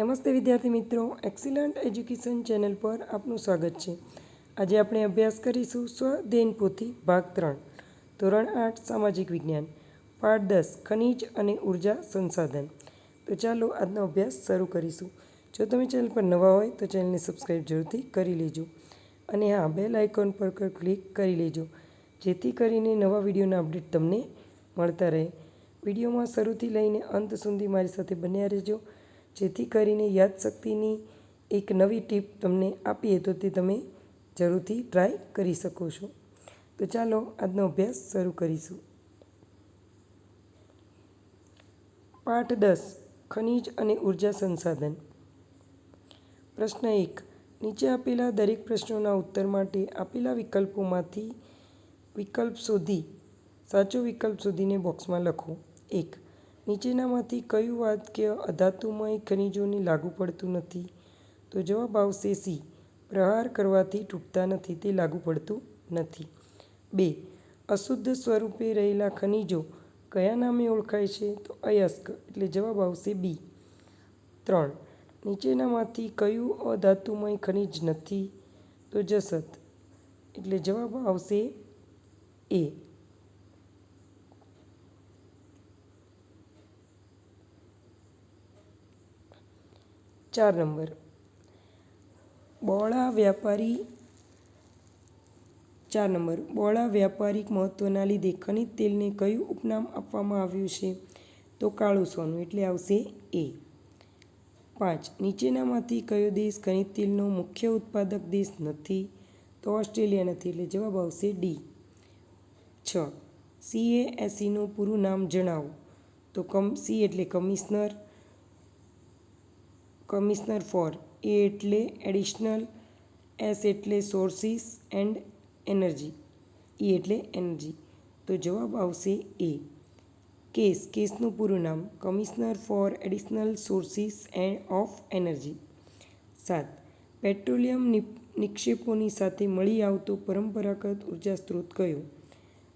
નમસ્તે વિદ્યાર્થી મિત્રો એક્સિલન્ટ એજ્યુકેશન ચેનલ પર આપનું સ્વાગત છે. આજે આપણે અભ્યાસ કરીશું સ્વદેન પોથી ભાગ ત્રણ, ધોરણ આઠ, સામાજિક વિજ્ઞાન. પાઠ દસ, ખનિજ અને ઊર્જા સંસાધન. તો ચાલો આજનો અભ્યાસ શરૂ કરીશું. જો તમે ચેનલ પર નવા હોય તો ચેનલને સબસ્ક્રાઈબ જરૂરથી કરી લેજો અને હા, બેલ આઇકોન પર ક્લિક કરી લેજો, જેથી કરીને નવા વિડીયોના અપડેટ તમને મળતા રહે. વિડીયોમાં શરૂથી લઈને અંત સુધી મારી સાથે બન્યા રહેજો. જેથી કરીને યાદશક્તિની એક નવી ટીપ તમને આપીએ તો તે તમે જરૂરથી ટ્રાય કરી શકો છો. તો ચાલો આજનો અભ્યાસ શરૂ કરીશું. પાઠ દસ, ખનિજ અને ઊર્જા સંસાધન. પ્રશ્ન એક, નીચે આપેલા દરેક પ્રશ્નોના ઉત્તર માટે આપેલા વિકલ્પોમાંથી વિકલ્પ શોધી સાચો વિકલ્પ શોધીને બોક્સમાં લખો. એક નીચેનામાંથી કયું વાક્ય અધાતુમય ખનિજોને લાગુ પડતું નથી? તો જવાબ આવશે સી. પ્રહાર કરવાથી તૂટતા નથી, તે લાગુ પડતું નથી. બે. અશુદ્ધ સ્વરૂપે રહેલા ખનિજો કયા નામે ઓળખાય છે? તો અયસ્ક, એટલે જવાબ આવશે બી. ત્રણ. નીચેનામાંથી કયું અધાતુમય ખનિજ નથી? તો જસત, એટલે જવાબ આવશે એ. ચાર નંબર. બોળા વ્યાપારી ચાર નંબર. બોળા વ્યાપારિક મહત્ત્વના લીધે ખનિજ તેલને કયું ઉપનામ આપવામાં આવ્યું છે? તો કાળું સોનું એટલે આવશે એ. પાંચ. નીચેનામાંથી કયો દેશ ખનિજ તેલનો મુખ્ય ઉત્પાદક દેશ નથી? તો ઓસ્ટ્રેલિયા નથી એટલે જવાબ આવશે ડી. છ. સીએ એસીનું પૂરું નામ જણાવો. તો કમ, સી એટલે કમિશનર કમિશનર ફોર એ એટલે એડિશનલ એસ એટલે સોર્સિસ એન્ડ એનર્જી, ઈ એટલે એનર્જી. તો જવાબ આવશે એ. કેસ, કેસનું પૂરું નામ commissioner for additional sources and of energy. સાત. પેટ્રોલિયમ નિક્ષેપોની સાથે મળી આવતો પરંપરાગત ઊર્જા સ્ત્રોત કયો?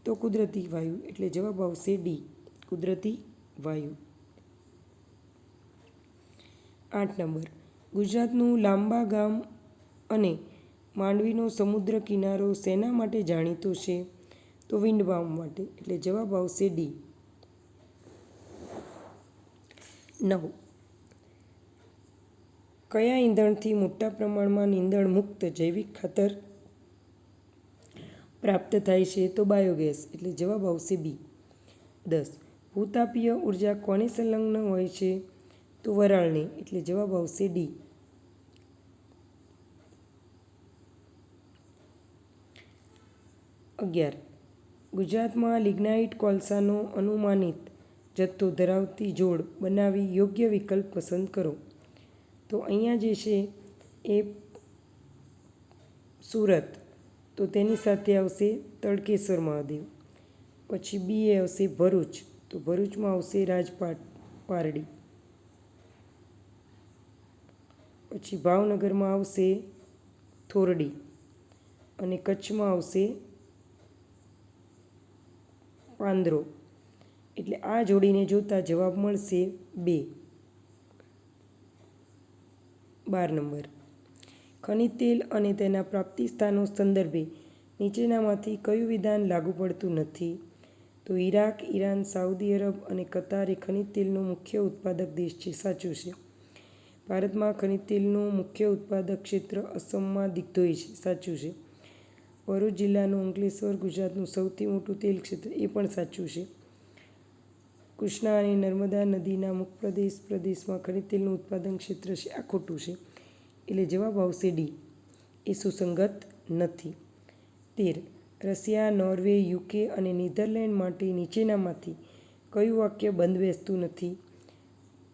તો કુદરતી વાયુ, એટલે જવાબ આવશે ડી, કુદરતી વાયુ. આઠ નંબર. ગુજરાતનું લાંબા ગામ અને માંડવીનો સમુદ્ર કિનારો શેના માટે જાણીતો છે? તો વિન્ડબામ માટે. એટલે જવાબ આવશે ડી. નવ. કયા ઈંધણથી મોટા પ્રમાણમાં નીંદણ મુક્ત જૈવિક ખાતર પ્રાપ્ત થાય છે? તો બાયોગેસ. એટલે જવાબ આવશે બી. દસ. ભૂતાપીય ઊર્જા કોને સંલગ્ન હોય છે? તો વરાળને એટલે જવાબ આવશે ડી. અગિયાર. ગુજરાતમાં લિગ્નાઇટ કોલસાનો અનુમાનિત જથ્થો ધરાવતી જોડ બનાવી યોગ્ય વિકલ્પ પસંદ કરો. તો અહીંયા જે છે એ સુરત. તો તેની સાથે આવશે તડકેશ્વર મહાદેવ. પછી બી આવશે ભરૂચ. તો ભરૂચમાં આવશે રાજપાટ પારડી. પછી ભાવનગરમાં આવશે થોરડી અને કચ્છમાં આવશે પાંદરો. એટલે આ જોડીને જોતા જવાબ મળશે બે. બાર નંબર. ખનિજ તેલ અને તેના પ્રાપ્તિ સ્થાનો સંદર્ભે નીચેનામાંથી કયું વિધાન લાગુ પડતું નથી? તો ઈરાક, ઈરાન, સાઉદી અરબ અને કતાર એ ખનિજ તેલનો મુખ્ય ઉત્પાદક દેશ છે, સાચું છે. ભારતમાં ખનિજ તેલનું મુખ્ય ઉત્પાદક ક્ષેત્ર અસમમાં દિગ્ધોઈ છે, સાચું છે. ભરૂચ જિલ્લાનું અંકલેશ્વર ગુજરાતનું સૌથી મોટું તેલ ક્ષેત્ર એ પણ સાચું છે. કૃષ્ણા અને નર્મદા નદીના મુખ પ્રદેશ પ્રદેશમાં ખનિજ તેલનું ઉત્પાદન ક્ષેત્ર છે, આ ખોટું છે. એટલે જવાબ આવશે ડી. એ સુસંગત નથી. તેર. રશિયા, નોર્વે, યુકે અને નીધરલેન્ડ માટે નીચેનામાંથી કયું વાક્ય બંધ બેસતું નથી?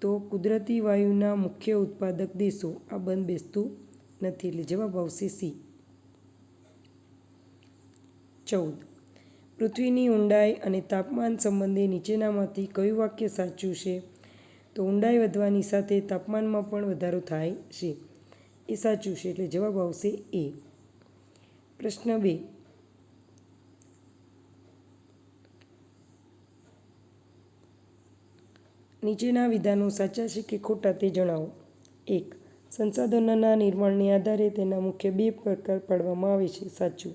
તો કુદરતી વાયુના મુખ્ય ઉત્પાદક દેશો આ બંધ બેસતું નથી. એટલે જવાબ આવશે સી. ચૌદ. પૃથ્વીની ઊંડાઈ અને તાપમાન સંબંધે નીચેનામાંથી કયું વાક્ય સાચું છે? તો ઊંડાઈ વધવાની સાથે તાપમાનમાં પણ વધારો થાય છે. એ સાચું છે, એટલે જવાબ આવશે એ. પ્રશ્ન બે. નીચેના વિધાનો સાચા છે કે ખોટા તે જણાવો. એક, સંસાધનોના નિર્માણને આધારે તેના મુખ્ય બે પ્રકાર પાડવામાં આવે છે. સાચું.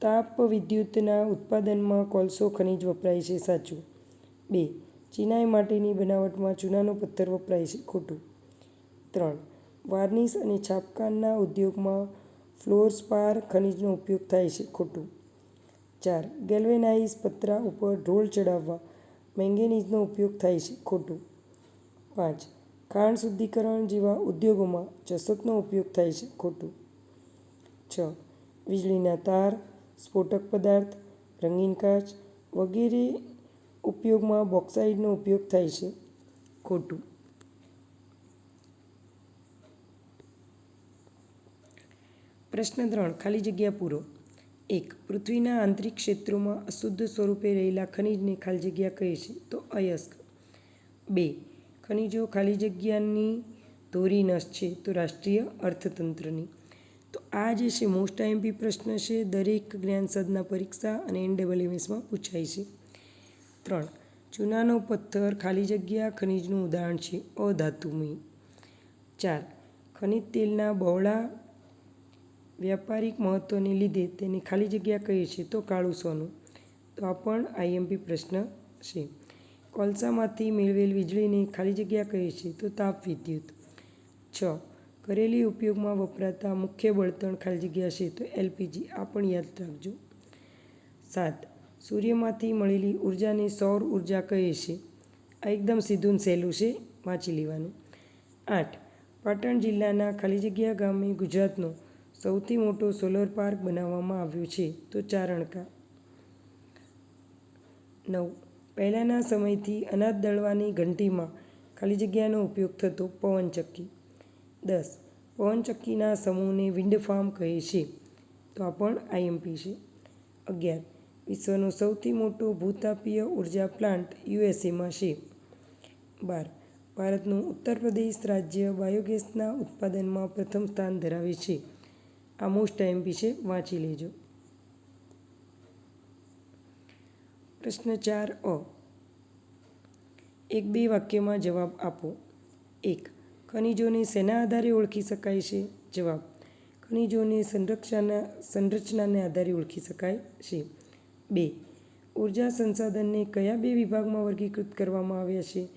તાપ વિદ્યુતના ઉત્પાદનમાં કોલસો ખનિજ વપરાય છે. સાચું. બે, ચિનાઈ માટીની બનાવટમાં ચૂનાનો પથ્થર વપરાય છે. ખોટું. ત્રણ, વાર્નિશ અને છાપકામના ઉદ્યોગમાં ફ્લોર સ્પાર ખનિજનો ઉપયોગ થાય છે. ખોટું. ચાર, ગેલ્વેનાઇઝ પતરા ઉપર ઢોળ ચડાવવા મેંગેનીઝનો ઉપયોગ થાય છે ખોટું. પાંચ, ખાંડ શુદ્ધિકરણ જેવા ઉદ્યોગોમાં જસતનો ઉપયોગ થાય છે ખોટું. છ, વીજળીના તાર, સ્ફોટક પદાર્થ, રંગીન કાચ વગેરે ઉપયોગમાં બોક્સાઇડનો ઉપયોગ થાય છે ખોટું. પ્રશ્ન ત્રણ, ખાલી જગ્યા પૂરો. એક પૃથ્વીના આંતરિક ક્ષેત્રોમાં અશુદ્ધ સ્વરૂપે રહેલા ખનિજને ખાલી જગ્યા કહે છે, તો અયસ્ક. બે, ખનિજો ખાલી જગ્યાની ધોરી નસ છે, તો રાષ્ટ્રીય અર્થતંત્રની. તો આ જે છે મોસ્ટ આઈએમપી પ્રશ્ન છે, દરેક જ્ઞાનસદના પરીક્ષા અને એનડબલએમએસમાં પૂછાય છે. ત્રણ, ચૂનાનો પથ્થર ખાલી જગ્યા ખનિજનું ઉદાહરણ છે, અધાતુમય. ચાર, ખનિજ તેલના બહોળા વ્યાપારિક મહત્ત્વને લીધે તેને ખાલી જગ્યા કહીએ છે તો કાળું સોનું. તો આ પણ આઈએમપી પ્રશ્ન છે. કોલસામાંથી મેળવેલ વીજળીને ખાલી જગ્યા કહીએ છે તો તાપ વિદ્યુત. છ. કરેલી ઉપયોગમાં વપરાતા મુખ્ય બળતણ ખાલી જગ્યા છે તો એલપીજી, આ પણ યાદ રાખજો. સાત. સૂર્યમાંથી મળેલી ઉર્જાને સૌર ઊર્જા કહે છે? આ એકદમ સીધું સહેલું છે, વાંચી લેવાનું. આઠ. પાટણ જિલ્લાના ખાલી જગ્યા ગામે ગુજરાતનો સૌથી મોટો સોલર પાર્ક બનાવવામાં આવ્યો છે, તો ચારણકા. નવ. પહેલાંના સમયથી અનાજ દળવાની ઘંટીમાં ખાલી જગ્યાનો ઉપયોગ થતો પવનચક્કી દસ. પવનચક્કીના સમૂહને વિન્ડ ફાર્મ કહે છે, તો આ પણ આઈએમપી છે. અગિયાર. વિશ્વનો સૌથી મોટો ભૂતાપીય ઊર્જા પ્લાન્ટ યુએસએમાં છે. બાર. ભારતનું ઉત્તર પ્રદેશ રાજ્ય બાયોગેસના ઉત્પાદનમાં પ્રથમ સ્થાન ધરાવે છે. આ મોસ્ટ ટાઈમ વિશે વાંચી લેજો. પ્રશ્ન ચાર અ. એક બે વાક્યમાં જવાબ આપો. એક, ખનિજોને શેના આધારે ઓળખી શકાય છે? જવાબ, ખનિજોને સંરક્ષણના સંરચનાને આધારે ઓળખી શકાય છે. બે, ઊર્જા સંસાધનને કયા બે વિભાગમાં વર્ગીકૃત કરવામાં આવ્યા છે?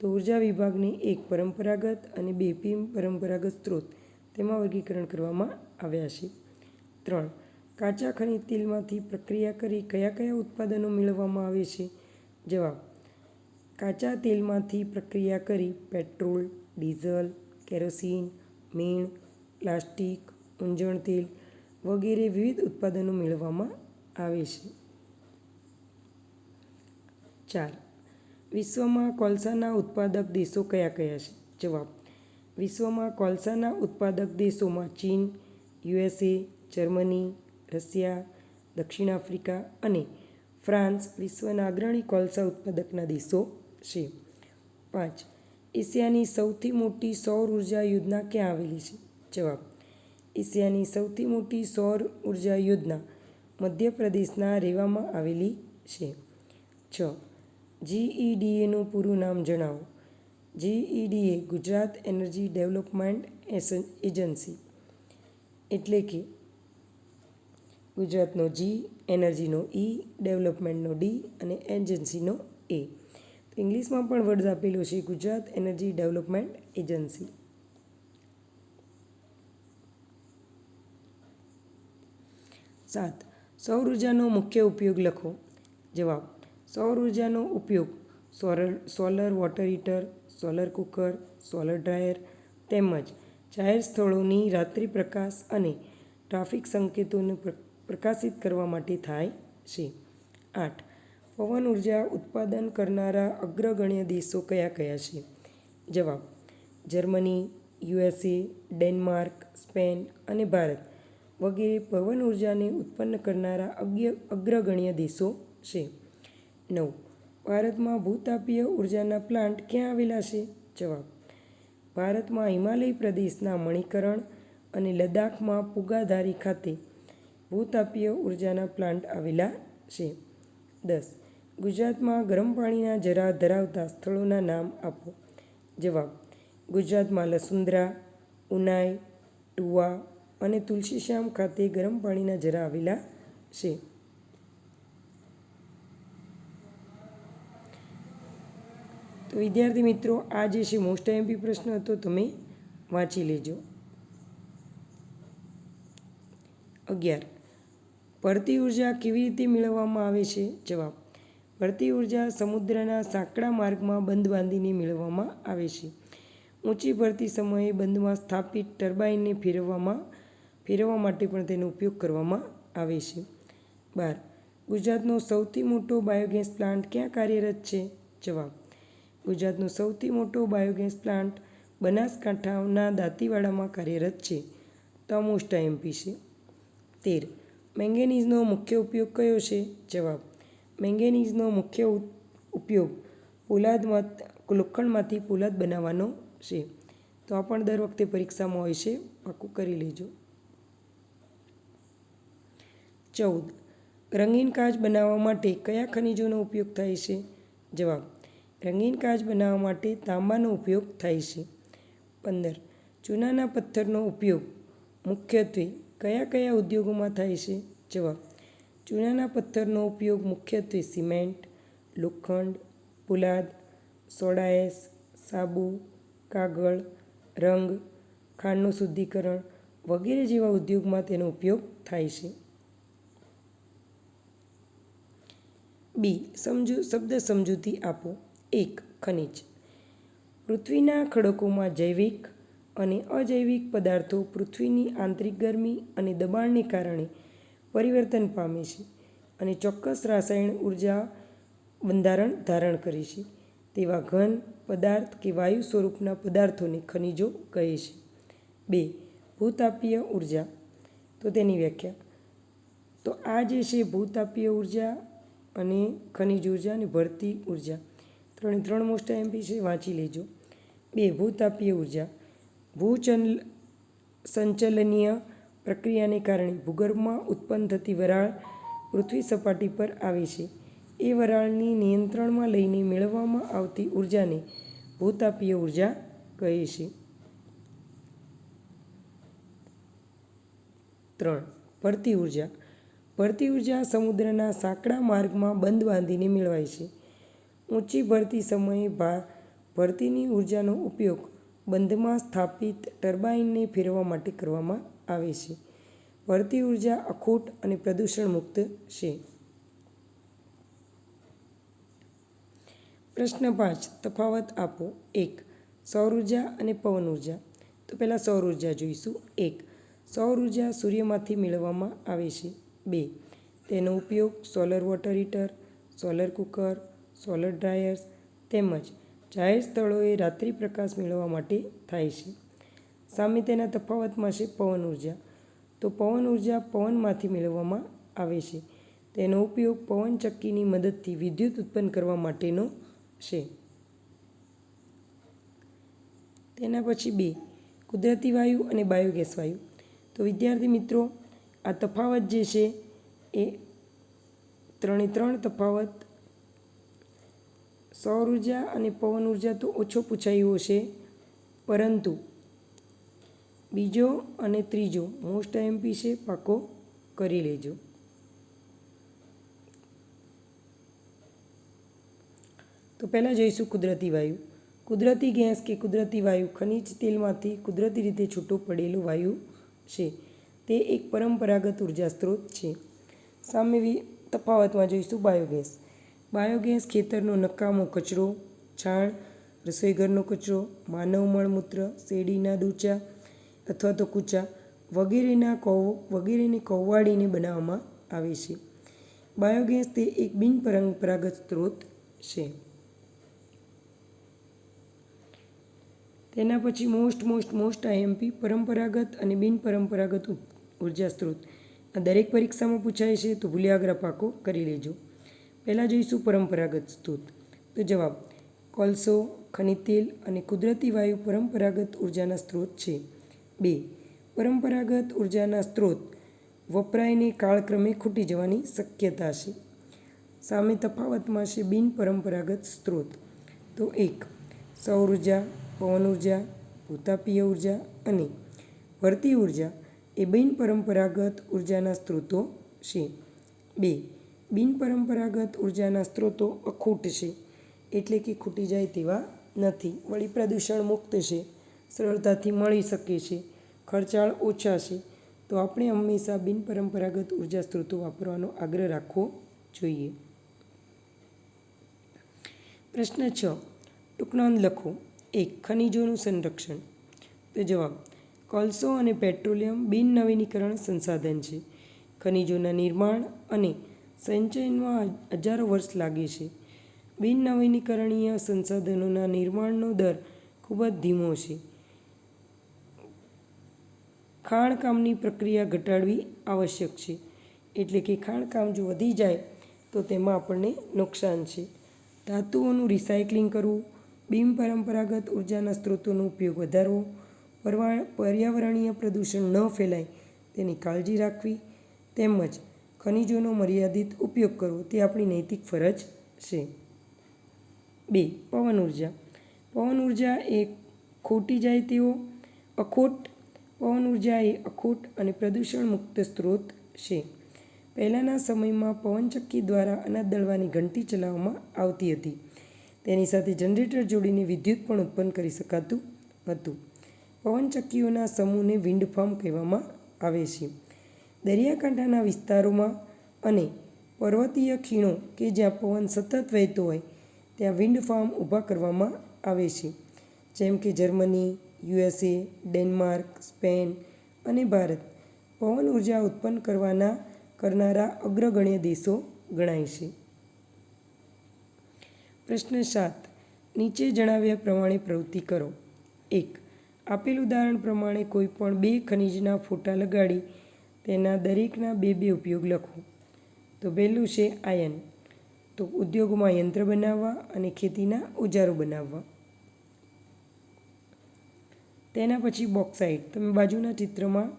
તો ઊર્જા વિભાગને એક પરંપરાગત અને બે પીમ પરંપરાગત સ્ત્રોત, તેમાં વર્ગીકરણ કરવામાં આવ્યા છે. ત્રણ, કાચા ખનિજ તેલમાંથી પ્રક્રિયા કરી કયા કયા ઉત્પાદનો મેળવવામાં આવે છે? જવાબ, કાચા તેલમાંથી પ્રક્રિયા કરી પેટ્રોલ, ડીઝલ, કેરોસીન, મીણ, પ્લાસ્ટિક, ઊંજણ તેલ વગેરે વિવિધ ઉત્પાદનો મેળવવામાં આવે છે. ચાર, વિશ્વમાં કોલસાના ઉત્પાદક દેશો કયા કયા છે? જવાબ, વિશ્વમાં કોલસાના ઉત્પાદક દેશોમાં ચીન યુએસએ, જર્મની, રશિયા, દક્ષિણ આફ્રિકા અને ફ્રાન્સ વિશ્વના અગ્રણી કોલસા ઉત્પાદકના દેશો છે. પાંચ, એશિયાની સૌથી મોટી સૌર ઊર્જા યોજના ક્યાં આવેલી છે? જવાબ, એશિયાની સૌથી મોટી સૌર ઊર્જા યોજના મધ્યપ્રદેશના રેવામાં આવેલી છે. છ, જીઈડીએનું પૂરું નામ જણાવો. G E D A Gujarat energy development agency. એટલે કે ગુજરાતનો જી એનર્જીનો ઈ ડેવલપમેન્ટનો ડી અને એજન્સીનો એ તો ઇંગ્લિશમાં પણ વર્ડ આપેલો છે, ગુજરાત એનર્જી ડેવલપમેન્ટ એજન્સી. સાત સૌર ઉર્જાનો મુખ્ય ઉપયોગ લખો. જવાબ સૌર ઉર્જાનો ઉપયોગ solar solar water heater, solar cooker, solar dryer તેમજ જાહેર સ્થળોની રાત્રિ પ્રકાશ અને ટ્રાફિક સંકેતોને પ્રકાશિત કરવા માટે થાય છે. આઠ, પવન ઊર્જા ઉત્પાદન કરનારા અગ્રગણ્ય દેશો કયા કયા છે? જવાબ, જર્મની, યુએસએ, ડેનમાર્ક, સ્પેન અને ભારત વગેરે પવન ઉર્જાને ઉત્પન્ન કરનારા અગ્રગણ્ય દેશો છે. નવ, ભારતમાં ભૂતાપીય ઉર્જાના પ્લાન્ટ ક્યાં આવેલા છે? જવાબ ભારતમાં હિમાલય પ્રદેશના મણિકરણ અને લદ્દાખમાં પુગાધારી ખાતે ભૂતાપીય ઉર્જાના પ્લાન્ટ આવેલા છે. દસ, ગુજરાતમાં ગરમ પાણીના જરા ધરાવતા સ્થળોના નામ આપો. જવાબ, ગુજરાતમાં લસુંદરા, ઉનાઈ, ટુવા અને તુલસીશ્યામ ખાતે ગરમ પાણીના જરા આવેલા છે. તો વિદ્યાર્થી મિત્રો, આ જે છે મોસ્ટ એમપી પ્રશ્ન હતો, તમે વાંચી લેજો. અગિયાર. ભરતી ઊર્જા કેવી રીતે મેળવવામાં આવે છે? જવાબ. ભરતી ઊર્જા સમુદ્રના સાંકડા માર્ગમાં બંધ બાંધીને મેળવવામાં આવે છે. ઊંચી ભરતી સમયે બંધમાં સ્થાપિત ટર્બાઇનને ફેરવવામાં, ફેરવવા માટે પણ તેનો ઉપયોગ કરવામાં આવે છે. બાર. ગુજરાતનો સૌથી મોટો બાયોગેસ પ્લાન્ટ ક્યાં કાર્યરત છે? જવાબ. ગુજરાતનો સૌથી મોટો બાયોગેસ પ્લાન્ટ બનાસકાંઠાના દાંતીવાડામાં કાર્યરત છે. તમોસ્ટા એમપી છે તેર. મેંગેનીઝનો મુખ્ય ઉપયોગ કયો છે? જવાબ. મેંગેનીઝનો મુખ્ય ઉપયોગ પોલાદમાં લોખંડમાંથી પોલાદ બનાવવાનો છે. તો આ પણ દર વખતે પરીક્ષામાં હોય છે. પાકું કરી લેજો. ચૌદ. રંગીન કાચ બનાવવા માટે કયા ખનિજોનો ઉપયોગ થાય છે? જવાબ. રંગીન કાચ બનાવવા માટે તાંબાનો ઉપયોગ થાય છે. પંદર. ચૂનાના પથ્થરનો ઉપયોગ મુખ્યત્વે કયા કયા ઉદ્યોગોમાં થાય છે? જવાબ. ચૂનાના પથ્થરનો ઉપયોગ મુખ્યત્વે સિમેન્ટ, લોખંડ, પોલાદ, સોડાએસ, સાબુ, કાગળ, રંગ, ખાંડનું શુદ્ધિકરણ વગેરે જેવા ઉદ્યોગમાં તેનો ઉપયોગ થાય છે. બી. સમજુ, શબ્દ સમજૂતી આપો. એક ખનિજ. પૃથ્વીના ખડકોમાં જૈવિક અને અજૈવિક પદાર્થો પૃથ્વીની આંતરિક ગરમી અને દબાણને કારણે પરિવર્તન પામે છે અને ચોક્કસ રાસાયણ ઊર્જા બંધારણ ધારણ કરે છે. તેવા ઘન, પદાર્થ કે વાયુ સ્વરૂપના પદાર્થોને ખનિજો કહે છે. બે, ભૂતાપીય ઊર્જા. તો તેની વ્યાખ્યા. તો આ જે છે ભૂતાપીય ઊર્જા અને ખનિજ ઊર્જા અને ભરતી ઊર્જા. ત્રણે ત્રણ મોસ્ટ એમપી છે, વાંચી લેજો. બે, ભૂતાપીય ઊર્જા. ભૂચલ સંચલનીય પ્રક્રિયાને કારણે ભૂગર્ભમાં ઉત્પન્ન થતી વરાળ પૃથ્વી સપાટી પર આવે છે. એ વરાળની નિયંત્રણમાં લઈને મેળવવામાં આવતી ઉર્જાને ભૂતાપીય ઊર્જા કહે છે. ત્રણ, ભરતી ઊર્જા. ભરતી ઊર્જા સમુદ્રના સાંકડા માર્ગમાં બંધ બાંધીને મેળવાય છે. ઊંચી ભરતી સમયે ભરતીની ઉર્જાનો ઉપયોગ બંધમાં સ્થાપિત ટર્બાઇનને ફેરવવા માટે કરવામાં આવે છે. ભરતી ઊર્જા અખૂટ અને પ્રદૂષણ મુક્ત છે. પ્રશ્ન પાંચ, તફાવત આપો. એક સૌર ઊર્જા અને પવન ઊર્જા તો પહેલાં સૌર ઊર્જા જોઈશું. એક સૌર ઊર્જા સૂર્યમાંથી મેળવવામાં આવે છે. બે, તેનો ઉપયોગ solar water heater, solar cooker solar dryers તેમજ જાહેર સ્થળોએ રાત્રિ પ્રકાશ મેળવવા માટે થાય છે. સામે તેના તફાવતમાં છે પવન ઊર્જા. તો પવન ઊર્જા પવનમાંથી મેળવવામાં આવે છે. તેનો ઉપયોગ પવન ચક્કીની મદદથી વિદ્યુત ઉત્પન્ન કરવા માટેનો છે. તેના પછી બે, કુદરતી વાયુ અને બાયોગેસ વાયુ. તો વિદ્યાર્થી મિત્રો, આ તફાવત જે છે એ ત્રણે ત્રણ તફાવત સૌર ઊર્જા અને પવન ઊર્જા તો ઓછો પૂછાયું છે પરંતુ બીજો અને ત્રીજો મોસ્ટ એમપી છે પાકો કરી લેજો. તો પહેલાં જોઈશું કુદરતી વાયુ. કુદરતી ગેસ કે કુદરતી વાયુ ખનિજ તેલમાંથી કુદરતી રીતે છૂટો પડેલો વાયુ છે. તે એક પરંપરાગત ઊર્જા સ્ત્રોત છે. સામે તફાવતમાં જોઈશું બાયોગેસ. બાયોગેસ ખેતરનો નકામો કચરો, છાણ, રસોઈઘરનો કચરો, માનવ મળમૂત્ર, શેરડીના દૂચા અથવા તો કૂચા વગેરેના કૌ, વગેરેની કૌવાડીને બનાવવામાં આવે છે. બાયોગેસ તે એક બિનપરંપરાગત સ્ત્રોત છે. તેના પછી મોસ્ટ મોસ્ટ મોસ્ટ આઈએમપી પરંપરાગત અને બિનપરંપરાગત ઊર્જા સ્ત્રોત. આ દરેક પરીક્ષામાં પૂછાય છે તો ભૂલ્યાગ્રા પાકો કરી લેજો. પહેલાં જોઈશું પરંપરાગત સ્ત્રોત. તો જવાબ, કોલસો, ખનિજ તેલ અને કુદરતી વાયુ પરંપરાગત ઉર્જાના સ્ત્રોત છે. બે, પરંપરાગત ઉર્જાના સ્ત્રોત વપરાયને કાળક્રમે ખૂટી જવાની શક્યતા છે. સામે તફાવતમાં છે બિનપરંપરાગત સ્ત્રોત. તો એક, સૌર ઊર્જા, પવન ઊર્જા, ભૂતાપીય ઊર્જા અને ભરતી ઊર્જા એ બિનપરંપરાગત ઉર્જાના સ્ત્રોતો છે. બે બિનપરંપરાગત ઉર્જાના સ્ત્રોતો અખૂટ છે, એટલે કે ખૂટી જાય તેવા નથી. વળી પ્રદૂષણ મુક્ત છે, સરળતાથી મળી શકે છે, ખર્ચાળ ઓછા છે. તો આપણે હંમેશા બિનપરંપરાગત ઊર્જા સ્ત્રોતો વાપરવાનો આગ્રહ રાખવો જોઈએ. પ્રશ્ન છ. ટૂંકનોંધ લખો. એક, ખનિજોનું સંરક્ષણ. તો જવાબ, કોલસો અને પેટ્રોલિયમ બિન નવીનીકરણ સંસાધન છે. ખનિજોના નિર્માણ અને સંચયનમાં હજારો વર્ષ લાગે છે. બિન નવીનીકરણીય સંસાધનોના નિર્માણનો દર ખૂબ જ ધીમો છે. ખાણકામની પ્રક્રિયા ઘટાડવી આવશ્યક છે. એટલે કે ખાણકામ જો વધી જાય, તો તેમાં આપણને નુકસાન છે. ધાતુઓનું રિસાયકલિંગ કરવું, બિન પરંપરાગત ઉર્જાના સ્ત્રોતોનો ઉપયોગ વધારવો પર્યાવરણીય પ્રદૂષણ ન ફેલાય તેની કાળજી રાખવી તેમજ ખનિજોનો મર્યાદિત ઉપયોગ કરવો, તે આપણી નૈતિક ફરજ છે. બે, પવન ઊર્જા. પવન ઊર્જા એ ખોટી જાય તેવો અખોટ. પવન ઊર્જા એ અખોટ અને પ્રદૂષણ મુક્ત સ્ત્રોત છે. પહેલાંના સમયમાં પવનચક્કી દ્વારા અનાજ દળવાની ઘંટી ચલાવવામાં આવતી હતી. તેની સાથે જનરેટર જોડીને વિદ્યુત પણ ઉત્પન્ન કરી શકાતું હતું. પવનચક્કીઓના સમૂહને વિન્ડ ફાર્મ કહેવામાં આવે છે. દરિયાકાંઠાના વિસ્તારોમાં અને પર્વતીય ખીણો કે જ્યાં પવન સતત વહેતો હોય, ત્યાં વિન્ડ ફાર્મ ઊભા કરવામાં આવે છે. જેમ કે જર્મની, યુએસએ, ડેનમાર્ક, સ્પેન અને ભારત પવન ઊર્જા ઉત્પન્ન કરવાના કરનારા અગ્રગણ્ય દેશો ગણાય છે. પ્રશ્ન સાત. નીચે જણાવ્યા પ્રમાણે પ્રવૃત્તિ કરો. એક. આપેલ ઉદાહરણ પ્રમાણે કોઈ પણ બે ખનિજના ફોટા લગાડી તેના દરેકના બે બે ઉપયોગ લખો. તો પહેલું છે આયન. તો ઉદ્યોગોમાં યંત્ર બનાવવા અને ખેતીના ઓજારો બનાવવા. તેના પછી બોક્સાઇડ તમે બાજુના ચિત્રમાં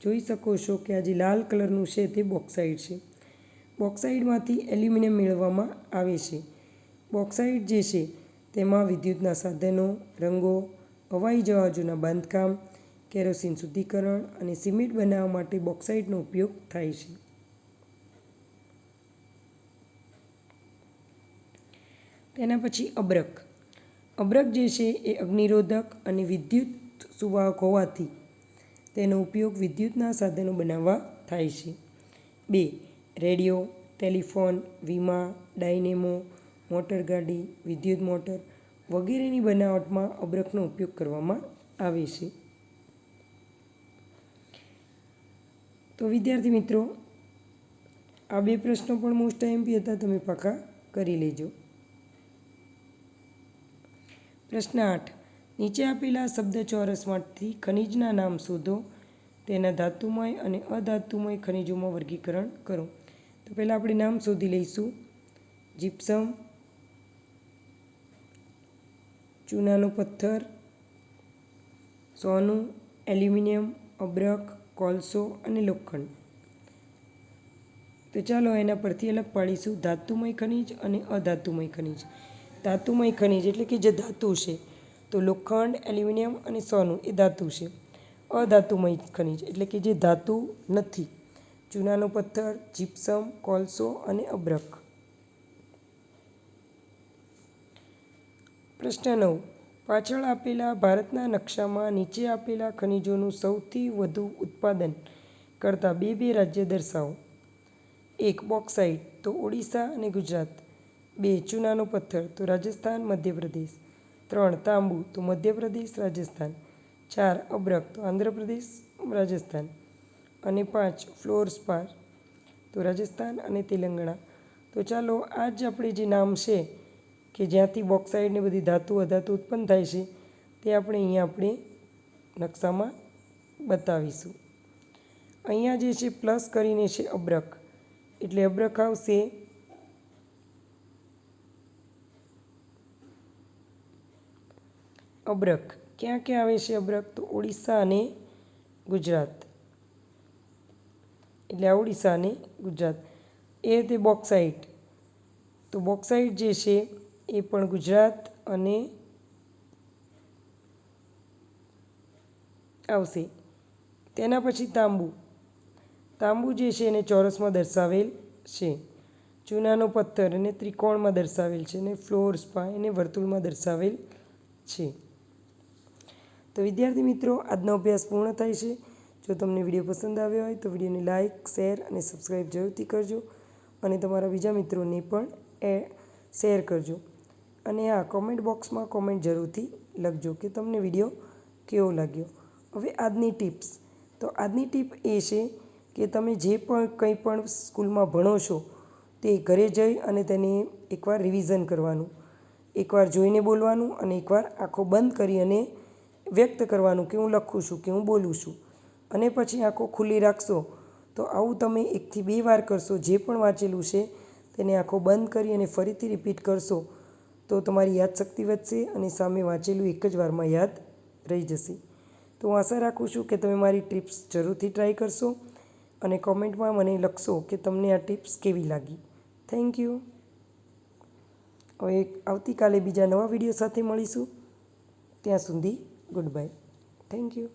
જોઈ શકો છો કે આ જે લાલ કલરનું છે તે બોક્સાઇડ છે. બોક્સાઇડમાંથી એલ્યુમિનિયમ મેળવવામાં આવે છે. બોક્સાઇડ જે છે તેમાં વિદ્યુતના સાધનો, રંગો, હવાઈ જહાજોના બાંધકામ કેરોસીન શુદ્ધિકરણ અને સિમેન્ટ બનાવવા માટે બોક્સાઇટનો ઉપયોગ થાય છે. તેના પછી અબ્રક. અબ્રક જે છે એ અગ્નિરોધક અને વિદ્યુત સુવાહક હોવાથી તેનો ઉપયોગ વિદ્યુતના સાધનો બનાવવા થાય છે. બે, રેડિયો, ટેલિફોન, વીમા, ડાયનેમો મોટરગાડી વિદ્યુત મોટર વગેરેની બનાવટમાં અબ્રકનો ઉપયોગ કરવામાં આવે છે. તો વિદ્યાર્થી મિત્રો, આ બે પ્રશ્નો પણ મોસ્ટ આઈએમપી હતા, તમે પાકા કરી લેજો. પ્રશ્ન આઠ, નીચે આપેલા શબ્દ ચોરસમાંથી ખનિજના નામ શોધો, તેના ધાતુમય અને અધાતુમય ખનિજોમાં વર્ગીકરણ કરો. તો પહેલાં આપણે નામ શોધી લઈશું. જીપ્સમ ચૂનાનો પથ્થર, સોનું, એલ્યુમિનિયમ, અબ્રક કોલસો અને લોખંડ. તો ચાલો એના પરથી અલગ પાડીશું. ધાતુમય ખનિજ અને અધાતુમય ખનિજ. ધાતુમય ખનિજ એટલે કે જે ધાતુ છે, તો લોખંડ, એલ્યુમિનિયમ અને સોનું એ ધાતુ છે. અધાતુમય ખનિજ એટલે કે જે ધાતુ નથી. ચૂનાનો પથ્થર જીપ્સમ કોલસો અને અબ્રક. પ્રશ્ન નવ. પાછળ આપેલા ભારતના નકશામાં નીચે આપેલા ખનિજોનું સૌથી વધુ ઉત્પાદન કરતા બે બે રાજ્ય દર્શાવો. એક બોક્સાઇટ તો ઓડિશા અને ગુજરાત, બે ચૂનાનો પથ્થર તો રાજસ્થાન, મધ્યપ્રદેશ, ત્રણ તાંબુ તો મધ્યપ્રદેશ, રાજસ્થાન, ચાર અબ્રક તો આંધ્રપ્રદેશ, રાજસ્થાન અને પાંચ ફ્લોર સ્પાર તો રાજસ્થાન અને તેલંગાણા. તો ચાલો આ જ આપણે જે નામ છે કે જ્યાંથી બોક્સાઇડ ને બધી ધાતુ, અધાતુ ઉત્પન્ન થાય છે, તે આપણે અહીંયા આપણે નકશામાં બતાવીશું. અહીંયા જે છે પ્લસ કરીને છે અબ્રક. એટલે અબ્રક આવશે અબ્રક. ક્યાં ક્યાં આવે છે અબ્રક? તો ઓડિશા અને ગુજરાત. એટલે ઓડિશા અને ગુજરાત. એ તે બોક્સાઇટ તો બોક્સાઇટ જે છે એ પણ ગુજરાત અને આવશે. તેના પછી તાંબુ. તાંબુ જે છે એને ચોરસમાં દર્શાવેલ છે. ચૂનાનો પથ્થર એને ત્રિકોણમાં દર્શાવેલ છે અને ફ્લોર સ્પા એને વર્તુળમાં દર્શાવેલ છે. તો વિદ્યાર્થી મિત્રો, આજનો અભ્યાસ પૂર્ણ થાય છે. જો તમને વીડિયો પસંદ આવ્યો હોય તો વિડીયોને લાઇક શેર અને સબસ્ક્રાઈબ જરૂરથી કરજો. અને તમારા બીજા મિત્રોને પણ એ શેર કરજો. અને હા કોમેન્ટ બોક્સમાં કોમેન્ટ જરૂરથી લખજો કે તમને વીડિયો કેવો લાગ્યો. હવે આજની ટિપ્સ તો આજની ટીપ એ છે કે તમે જે પણ કંઈ પણ સ્કૂલમાં ભણો છો, તે ઘરે જઈ અને તેને એકવાર રિવિઝન કરવાનું. એકવાર જોઈને બોલવાનું અને એકવાર આંખો બંધ કરી અને વ્યક્ત કરવાનું કે હું લખું છું, કે હું બોલું છું. અને પછી આંખો ખુલ્લી રાખશો, તો આવું તમે એકથી બે વાર કરશો, જે પણ વાંચેલું છે, તેને આંખો બંધ કરી અને ફરીથી રિપીટ કરશો. તો તમારી યાદશક્તિ વધશે અને સામે વાંચેલું એક જ વારમાં યાદ રહી જશે. તો હું આશા રાખું છું કે તમે મારી ટિપ્સ જરૂરથી ટ્રાય કરશો અને કોમેન્ટમાં મને લખશો કે તમને આ ટિપ્સ કેવી લાગી. Thank you. હવે આવતીકાલે બીજા નવા વીડિયો સાથે મળીશું. ત્યાં સુધી ગુડ બાય. Thank you.